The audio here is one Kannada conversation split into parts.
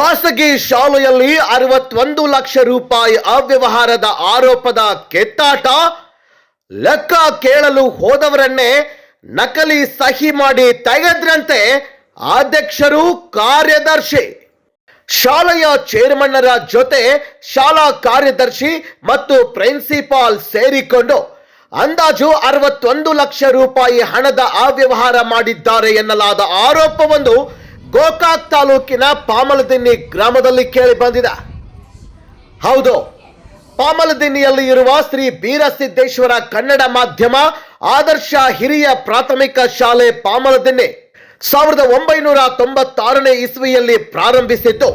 ಖಾಸಗಿ ಶಾಲೆಯಲ್ಲಿ ಅರವತ್ತೊಂದು ಲಕ್ಷ ರೂಪಾಯಿ ಅವ್ಯವಹಾರದ ಆರೋಪದ ಕೆತ್ತಾಟ? ಲೆಕ್ಕ ಕೇಳಲು ಹೋದವರನ್ನೇ ನಕಲಿ ಸಹಿ ಮಾಡಿ ತೆಗೆದ್ರಂತೆ ಅಧ್ಯಕ್ಷರು ಕಾರ್ಯದರ್ಶಿ. ಶಾಲೆಯ ಚೇರ್ಮನ್ನರ ಜೊತೆ ಶಾಲಾ ಕಾರ್ಯದರ್ಶಿ ಮತ್ತು ಪ್ರಿನ್ಸಿಪಾಲ್ ಸೇರಿಕೊಂಡು ಅಂದಾಜು ಅರವತ್ತೊಂದು ಲಕ್ಷ ರೂಪಾಯಿ ಹಣದ ಅವ್ಯವಹಾರ ಮಾಡಿದ್ದಾರೆ ಎನ್ನಲಾದ ಆರೋಪವೊಂದು ಗೋಕಾಕ್ ತಾಲೂಕಿನ ಪಾಮಲದಿನ್ನಿ ಗ್ರಾಮದಲ್ಲಿ ಕೇಳಿ ಬಂದಿದೆ. ಹೌದು, ಪಾಮಲದಿನ್ನಿಯಲ್ಲಿ ಇರುವ ಶ್ರೀ ಬೀರಸಿದ್ದೇಶ್ವರ ಕನ್ನಡ ಮಾಧ್ಯಮ ಆದರ್ಶ ಹಿರಿಯ ಪ್ರಾಥಮಿಕ ಶಾಲೆ ಪಾಮಲದಿನ್ನಿ ಸಾವಿರದ ಒಂಬೈನೂರ ತೊಂಬತ್ತಾರನೇ ಇಸ್ವಿಯಲ್ಲಿ ಪ್ರಾರಂಭಿಸಿದ್ದು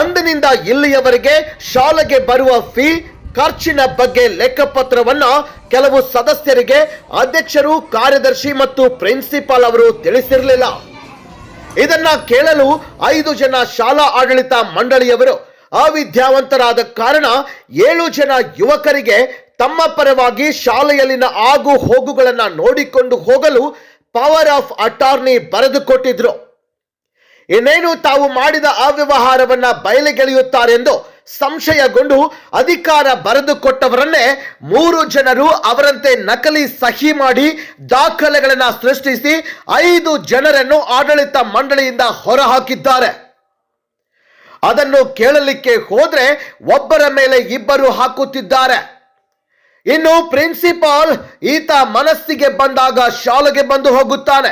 ಅಂದಿನಿಂದ ಇಲ್ಲಿಯವರೆಗೆ ಶಾಲೆಗೆ ಬರುವ ಫೀ ಖರ್ಚಿನ ಬಗ್ಗೆ ಲೆಕ್ಕಪತ್ರವನ್ನು ಕೆಲವು ಸದಸ್ಯರಿಗೆ, ಅಧ್ಯಕ್ಷರು, ಕಾರ್ಯದರ್ಶಿ ಮತ್ತು ಪ್ರಿನ್ಸಿಪಾಲ್ ಅವರು ತಿಳಿಸಿರಲಿಲ್ಲ. ಇದನ್ನ ಕೇಳಲು ಐದು ಜನ ಶಾಲಾ ಆಡಳಿತ ಮಂಡಳಿಯವರು ಅವಿದ್ಯಾವಂತರಾದ ಕಾರಣ ಏಳು ಜನ ಯುವಕರಿಗೆ ತಮ್ಮ ಪರವಾಗಿ ಶಾಲೆಯಲ್ಲಿನ ಆಗು ಹೋಗುಗಳನ್ನು ನೋಡಿಕೊಂಡು ಹೋಗಲು ಪವರ್ ಆಫ್ ಅಟಾರ್ನಿ ಬರೆದುಕೊಟ್ಟಿದ್ರು. ಇನ್ನೇನು ತಾವು ಮಾಡಿದ ಅವ್ಯವಹಾರವನ್ನ ಬಯಲಿಗೆಳೆಯುತ್ತಾರೆಂದು ಸಂಶಯಗೊಂಡು ಅಧಿಕಾರ ಬರೆದುಕೊಟ್ಟವರನ್ನೇ ಮೂರು ಜನರು ಅವರಂತೆ ನಕಲಿ ಸಹಿ ಮಾಡಿ ದಾಖಲೆಗಳನ್ನು ಸೃಷ್ಟಿಸಿ ಐದು ಜನರನ್ನು ಆಡಳಿತ ಮಂಡಳಿಯಿಂದ ಹೊರಹಾಕಿದ್ದಾರೆ. ಅದನ್ನು ಕೇಳಲಿಕ್ಕೆ ಹೋದ್ರೆ ಒಬ್ಬರ ಮೇಲೆ ಇಬ್ಬರು ಹಾಕುತ್ತಿದ್ದಾರೆ. ಇನ್ನು ಪ್ರಿನ್ಸಿಪಾಲ್ ಈತ ಮನಸ್ಸಿಗೆ ಬಂದಾಗ ಶಾಲೆಗೆ ಬಂದು ಹೋಗುತ್ತಾನೆ.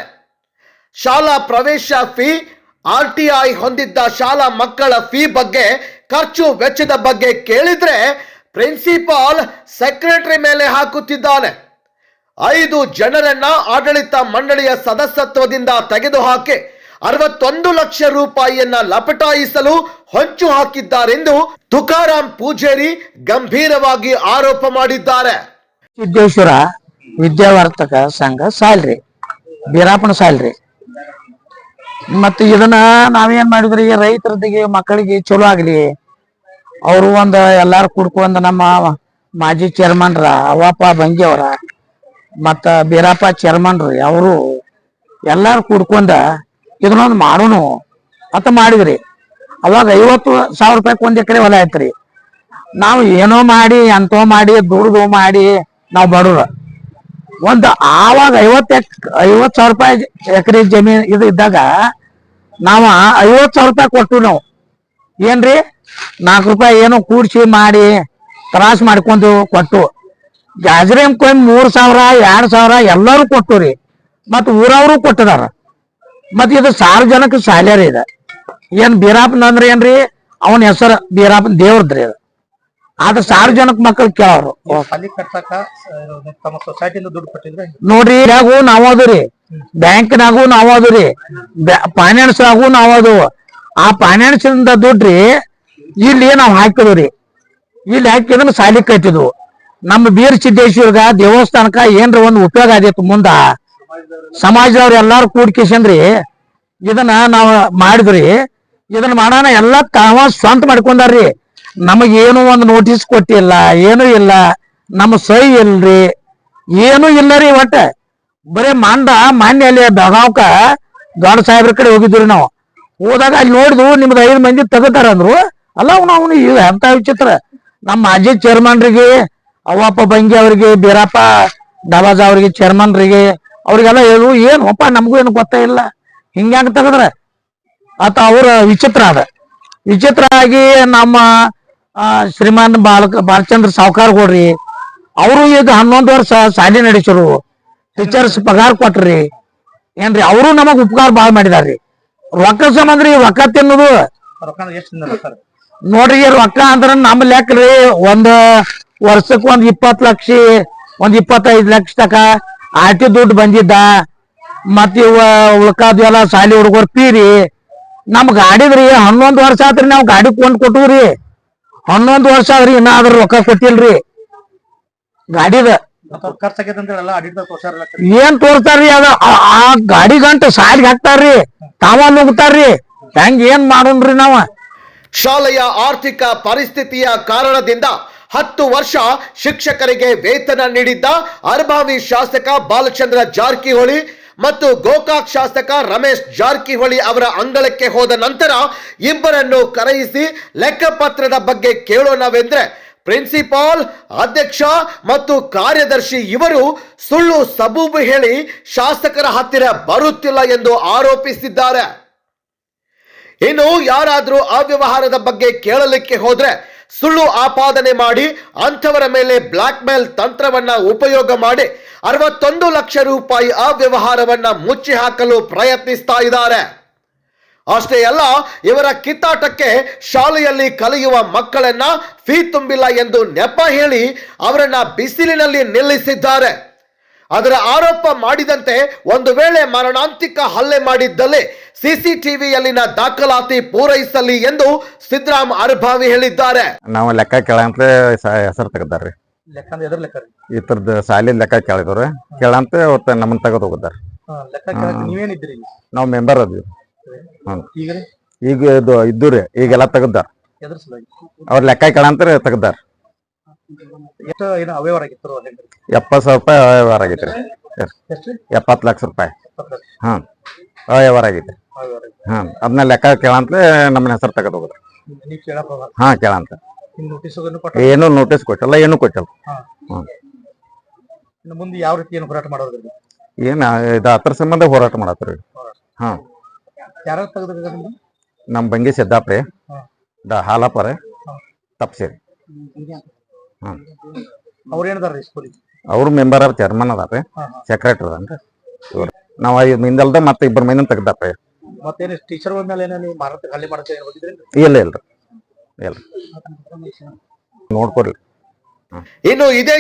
ಶಾಲಾ ಪ್ರವೇಶ ಫೀ, ಆರ್ ಟಿ ಐ ಹೊಂದಿದ್ದ ಶಾಲಾ ಮಕ್ಕಳ ಫೀ ಬಗ್ಗೆ ಖರ್ಚು ವೆಚ್ಚದ ಬಗ್ಗೆ ಕೇಳಿದ್ರೆ ಪ್ರಿನ್ಸಿಪಾಲ್ ಸೆಕ್ರೆಟರಿ ಮೇಲೆ ಹಾಕುತ್ತಿದ್ದಾನೆ. ಐದು ಜನರನ್ನ ಆಡಳಿತ ಮಂಡಳಿಯ ಸದಸ್ಯತ್ವದಿಂದ ತೆಗೆದುಹಾಕಿ ಅರವತ್ತೊಂದು ಲಕ್ಷ ರೂಪಾಯಿಯನ್ನ ಲಪಟಾಯಿಸಲು ಹೊಂಚು ಹಾಕಿದ್ದಾರೆಂದು ತುಕಾರಾಂ ಪೂಜೇರಿ ಗಂಭೀರವಾಗಿ ಆರೋಪ ಮಾಡಿದ್ದಾರೆ. ಸಿದ್ದೇಶ್ವರ ವಿದ್ಯಾವರ್ತಕ ಸಂಘ ಸಾಲ್ರಿ ಬೀರಾಪಣ ಸಾಲ್ರಿ. ಮತ್ತೆ ಇದನ್ನ ನಾವೇನ್ ಮಾಡಿದ್ರಿ? ರೈತರದಿಗೆ, ಮಕ್ಕಳಿಗೆ ಚಲೋ ಆಗ್ಲಿ. ಅವರು ಒಂದ್ ಎಲ್ಲಾರು ಕುಡ್ಕೊಂಡ್ ನಮ್ಮ ಮಾಜಿ ಚೇರ್ಮನ್ರ ಅವಪ್ಪ ಬಂಗಿಯವರ ಮತ್ತ ಬೀರಪ್ಪ ಚೇರ್ಮನ್ರಿ ಅವರು ಎಲ್ಲಾರು ಕುಡ್ಕೊಂಡ ಇದನ್ನೊಂದು ಮಾಡೋನು ಅಂತ ಮಾಡಿದ್ರಿ. ಅವಾಗ ಐವತ್ತು ಸಾವಿರ ರೂಪಾಯಿ ಒಂದ್ ಎಕರೆ ಹೊಲ ಐತ್ರಿ ನಾವು ಏನೋ ಮಾಡಿ, ಎಂತೋ ಮಾಡಿ, ದುಡ್ದು ಮಾಡಿ ನಾವು ಬಡವ್ರ. ಒಂದು ಆವಾಗ ಐವತ್ ಐವತ್ ಸಾವಿರ ರೂಪಾಯಿ ಎಕರೆ ಜಮೀನ್ ಇದು ಇದ್ದಾಗ ನಾವ ಐವತ್ ಸಾವಿರ ರೂಪಾಯಿ ಕೊಟ್ಟು ನಾವು. ಏನ್ರಿ? ನಾಲ್ಕು ರೂಪಾಯಿ ಏನೋ ಕೂಡ್ಸಿ ಮಾಡಿ ತ್ರಾಸ್ ಮಾಡ್ಕೊಂಡು ಕೊಟ್ಟು. ಜಾಜ್ರೇಮ್ ಕೊಯ್ ಮೂರ್ ಸಾವಿರ, ಎರಡ್ ಸಾವಿರ ಎಲ್ಲರೂ ಕೊಟ್ಟು ರೀ. ಮತ್ ಊರವರು ಕೊಟ್ಟದಾರ. ಮತ್ ಇದು ಸಾರ್ವಜನಿಕ ಶಾಲೆ ರೀ ಇದು. ಏನ್ ಬೀರಾಪನ್ ಅಂದ್ರೆ ಏನ್ರಿ? ಅವನ ಹೆಸರು ಬೀರಾಪನ್ ದೇವ್ರದ್ರಿ ಇದು. ಆದ್ರೆ ಸಾರ್ವಜನಿಕ ಮಕ್ಕಳು ಕೇಳೋರು. ಕಟ್ಸಕ ತಮ್ಮ ಸೊಸೈಟಿಯಿಂದ ದುಡ್ಡು ಕೊಟ್ಟಿದ್ರೆ ನೋಡ್ರಿ ನಾವ್ ಅದರಿ. ಬ್ಯಾಂಕ್ನಾಗೂ ನಾವ್ ಅದರಿ. ಫೈನಾನ್ಸ್ ಆಗು ನಾವು ಅದು ಆ ಫೈನಾನ್ಸ್ ಇಂದ ದುಡ್ಡ್ರಿ ಇಲ್ಲಿ ನಾವು ಹಾಕಿದ್ರಿ. ಇಲ್ಲಿ ಹಾಕಿದ್ರೆ ಸಾಲಿ ಕಟ್ಟಿದ್ವು. ನಮ್ಮ ಬೀರ್ ಸಿದ್ದೇಶ್ವರ್ಗ ದೇವಸ್ಥಾನಕ್ಕ ಏನ್ರ ಒಂದು ಉಪಯೋಗ ಆದಿತ್ತು ಮುಂದ. ಸಮಾಜದವ್ರು ಎಲ್ಲಾರು ಕೂಡ್ಕೇಶನ್ರಿ. ಇದನ್ನ ನಾವು ಮಾಡಿದ್ರಿ. ಇದನ್ನ ಮಾಡೋಣ ಎಲ್ಲಾ ತಾವ ಸ್ವಂತ ಮಾಡ್ಕೊಂಡಾರ್ರಿ. ನಮಗೇನು ಒಂದು ನೋಟಿಸ್ ಕೊಟ್ಟಿಲ್ಲ, ಏನು ಇಲ್ಲ. ನಮ್ಮ ಸಹಿ ಇಲ್ರಿ. ಏನು ಇಲ್ಲ ರೀ ಒಟ್ಟ. ಬರೇ ಮಾಂಡ ಮಾನ್ಯ ಅಲ್ಲಿ ಬೆಳಗಾವ್ಕ ದೊಡ್ಡ ಸಾಹೇಬ್ರ ಕಡೆ ಹೋಗಿದ್ರಿ ನಾವು. ಹೋದಾಗ ಅಲ್ಲಿ ನೋಡಿದ್ವು ನಿಮ್ದು ಐದು ಮಂದಿ ತೆಗತಾರ ಅಂದ್ರು. ಅಲ್ಲ ಅವ್ನು ಅವನು ಎಂತ ವಿಚಿತ್ರ. ನಮ್ಮ ಮಾಜಿ ಚೇರ್ಮನ್ರಿಗೆ ಅವಪ್ಪ ಬಂಗಿ ಅವ್ರಿಗೆ, ಬೀರಪ್ಪ ಡಬಾಜ ಅವ್ರಿಗೆ ಚೇರ್ಮನ್ರಿಗೆ ಅವ್ರಿಗೆಲ್ಲ ಹೇಳು ಏನು ಅಪ್ಪ ನಮಗೂ ಏನು ಗೊತ್ತೇ ಇಲ್ಲ. ಹಿಂಗ್ಯಾಂಗ ತೆಗದ್ರ? ಆತ ಅವ್ರ ವಿಚಿತ್ರ ಅದ ವಿಚಿತ್ರ ಆಗಿ ನಮ್ಮ ಆ, ಶ್ರೀಮಾನ್ ಬಾಲಕ ಬಾಲಚಂದ್ರ ಸಾಹುಕಾರ ಕೊಡ್ರಿ ಅವರು ಈಗ ಹನ್ನೊಂದು ವರ್ಷ ಶಾಲೆ ನಡೆಸರು. ಟೀಚರ್ಸ್ ಪಗಾರ ಕೊಟ್ರಿ. ಏನ್ರಿ ಅವರು ನಮಗ್ ಉಪಕಾರ ಬಾಳ್ ಮಾಡಿದಾರ್ರಿ. ರೊಕ್ಕ ಸಂಬಂಧ್ರಿ ರೊಕ್ಕ ತಿನ್ನೋದು. ನೋಡ್ರಿ ರೊಕ್ಕ ಅಂದ್ರ ನಮ್ ಲೆಕ್ಕ್ರಿ ಒಂದ್ ವರ್ಷಕ್ ಒಂದ್ ಇಪ್ಪತ್ ಲಕ್ಷ ಒಂದ್ ಇಪ್ಪತ್ತೈದ್ ಲಕ್ಷ ತಕ ಆಟಿ ದುಡ್ಡು ಬಂದಿದ್ದ. ಮತ್ ಇವ ಉಳ್ಕಾದ್ವೆಲ್ಲ ಶಾಲಿ ಹುಡುಗರು ಪೀರಿ. ನಮ್ ಗಾಡಿದ್ರಿ ಹನ್ನೊಂದ್ ವರ್ಷ ಆತ್ರಿ ನಾವ್ ಗಾಡಿ ಕೊಂಡ್ ಕೊಟ್ಟವ್ರಿ ಹನ್ನೊಂದ್ ವರ್ಷ ಆದ್ರಿ ಇನ್ನ ಅದ್ರ ರೊಕ್ಕ ಕೊಟ್ಟಿಲ್ರಿ. ಗಾಡಿದ. ಏನ್ ತೋರ್ತಾರ್ರಿ ಅದ? ಆ- ಆ ಗಾಡಿ ಗಂಟ ಸಾಲಿಗೆ ಹಾಕ್ತಾರ್ರಿ ತಾವ ನುಗ್ತಾರ್ರಿ. ಹೆಂಗ್ ಏನ್ ಮಾಡೋಣ್ರಿ ನಾವ? ಶಾಲೆಯ ಆರ್ಥಿಕ ಪರಿಸ್ಥಿತಿಯ ಕಾರಣದಿಂದ ಹತ್ತು ವರ್ಷ ಶಿಕ್ಷಕರಿಗೆ ವೇತನ ನೀಡಿದ್ದ ಅರ್ಭಾವಿ ಶಾಸಕ ಬಾಲಚಂದ್ರ ಜಾರಕಿಹೊಳಿ ಮತ್ತು ಗೋಕಾಕ್ ಶಾಸಕ ರಮೇಶ್ ಜಾರಕಿಹೊಳಿ ಅವರ ಅಂಗಳಕ್ಕೆ ಹೋದ ನಂತರ ಇಬ್ಬರನ್ನು ಕರೆಯಿಸಿ ಲೆಕ್ಕಪತ್ರದ ಬಗ್ಗೆ ಕೇಳೋಣವೆಂದ್ರೆ ಪ್ರಿನ್ಸಿಪಾಲ್, ಅಧ್ಯಕ್ಷ ಮತ್ತು ಕಾರ್ಯದರ್ಶಿ ಇವರು ಸುಳ್ಳು ಸಬೂಬು ಹೇಳಿ ಶಾಸಕರ ಹತ್ತಿರ ಬರುತ್ತಿಲ್ಲ ಎಂದು ಆರೋಪಿಸಿದ್ದಾರೆ. ಇನ್ನು ಯಾರಾದರೂ ಅವ್ಯವಹಾರದ ಬಗ್ಗೆ ಕೇಳಲಿಕ್ಕೆ ಹೋದ್ರೆ ಸುಳ್ಳು ಆಪಾದನೆ ಮಾಡಿ ಅಂಥವರ ಮೇಲೆ ಬ್ಲಾಕ್ ಮೇಲ್ ತಂತ್ರವನ್ನ ಉಪಯೋಗ ಮಾಡಿ ಅರವತ್ತೊಂದು ಲಕ್ಷ ರೂಪಾಯಿ ಅವ್ಯವಹಾರವನ್ನ ಮುಚ್ಚಿ ಹಾಕಲು ಪ್ರಯತ್ನಿಸ್ತಾ ಇದ್ದಾರೆ. ಅಷ್ಟೇ ಅಲ್ಲ, ಇವರ ಕಿತ್ತಾಟಕ್ಕೆ ಶಾಲೆಯಲ್ಲಿ ಕಲಿಯುವ ಮಕ್ಕಳನ್ನ ಫೀ ತುಂಬಿಲ್ಲ ಎಂದು ನೆಪ ಹೇಳಿ ಅವರನ್ನ ಬಿಸಿಲಿನಲ್ಲಿ ನಿಲ್ಲಿಸಿದ್ದಾರೆ. ಅದರ ಆರೋಪ ಮಾಡಿದಂತೆ ಒಂದು ವೇಳೆ ಮರಣಾಂತಿಕ ಹಲ್ಲೆ ಮಾಡಿದ್ದಲ್ಲಿ ಸಿಸಿಟಿವಿಯಲ್ಲಿನ ದಾಖಲಾತಿ ಪೂರೈಸಲಿ ಎಂದು ಸಿದ್ದರಾಮ್ ಅರ್ಭಾವಿ ಹೇಳಿದ್ದಾರೆ. ನಾವು ಲೆಕ್ಕ ಕೇಳಂತ ಹೆಸರು ತೆಗೆದಾರ್ರಿ. ಈ ತರದ ಸಾಲಿ ಲೆಕ್ಕ ಕೇಳಿದ್ರು ಕೇಳಂತ ಅವತ್ತ ನಮ್ಮನ್ನ ತೆಗೆದು ಹೋಗಿದ್ದಾರೆ. ಲೆಕ್ಕ ಕೇಳಕ್ ನೀವೇನಿದ್ರಿ ನಾವು ಮೆಂಬರ್ ಅದ್ವಿ. ಈಗ ಇದು ಇದ್ದು ರೀ. ಈಗೆಲ್ಲ ತೆಗ್ದಾರ. ಅವ್ರ ಲೆಕ್ಕ ಕೇಳಂತ ತೆಗ್ದಾರ. ಎಷ್ಟು ಏನೋ ಅವ್ಯವಹಾರ ಆಗಿತ್ತು ಹೆಂಗ್ರಿ ಎಪ್ಪತ್ತು ಸಾವಿರ ರೂಪಾಯಿ ಅವ್ಯವಹಾರ ಆಗೈತೆ ರೀ. ಎಪ್ಪತ್ತು ಲಕ್ಷ ರೂಪಾಯಿ. ಹಾಂ ವ್ಯವಹಾರ ಆಗೈತಿ ಅವ್ಯವಹಾರ ಆಗಿತ್ತು. ಹಾಂ ಅದನ್ನ ಲೆಕ್ಕ ಕೇಳಂತಲೇ ನಮ್ಮನ್ನ ಹೆಸರು ತೆಗೆದು ಹೋಗಲ್ಲ ಹಾಂ ಕೇಳಂತ ಏನು ನೋಟಿಸ್ ಕೊಟ್ಟಲ್ಲ ಏನು ಕೊಟ್ಟಲ್ಲ. ಹ್ಞೂ ಮುಂದೆ ಯಾವ ರೀತಿ ಏನು ಹೋರಾಟ ಮಾಡೋದ್ರಿ ಏನು ಇದು ಅದ್ರ ಸಂಬಂಧ ಹೋರಾಟ ಮಾಡತ್ರಿ ಹಾಂ. ಯಾರು ತೆಗೆದ್ರಿ ನಮ್ಮ ಬಂಗಿ ಸಿದ್ದಾಪ್ರಿ. ದ ಹಾಲಪ್ಪ ರೀ. ತಪ್ಸಿರಿ. ಅವ್ರು ಸ್ಕೂಲಿಗೆ ಅವ್ರು ಮೆಂಬರ್ ಆಫ್ ಚೇರ್ಮನ್ ಅದಾರ ಸೆಕ್ರೆಟರಿ ಅದಾನ್ರಿ. ಇವ್ರು ನಾವು ಐದು ಮಂದಲ್ದ ಮತ್ತೆ ಇಬ್ಬರ ಮೈನ ತೆಗ್ದಪ್ಪ ಮತ್ತೇನು ಟೀಚರ್ ಮೇಲೆ ಏನೋ ನೀವು ಮಾರಾಟ ಖಾಲಿ ಹೋಗಿದ್ರಿ? ಇಲ್ಲ ಇಲ್ರಿ ಇಲ್ಲ. ನೋಡ್ಕೊಡ್ರಿ ಇನ್ನು ಇದೇ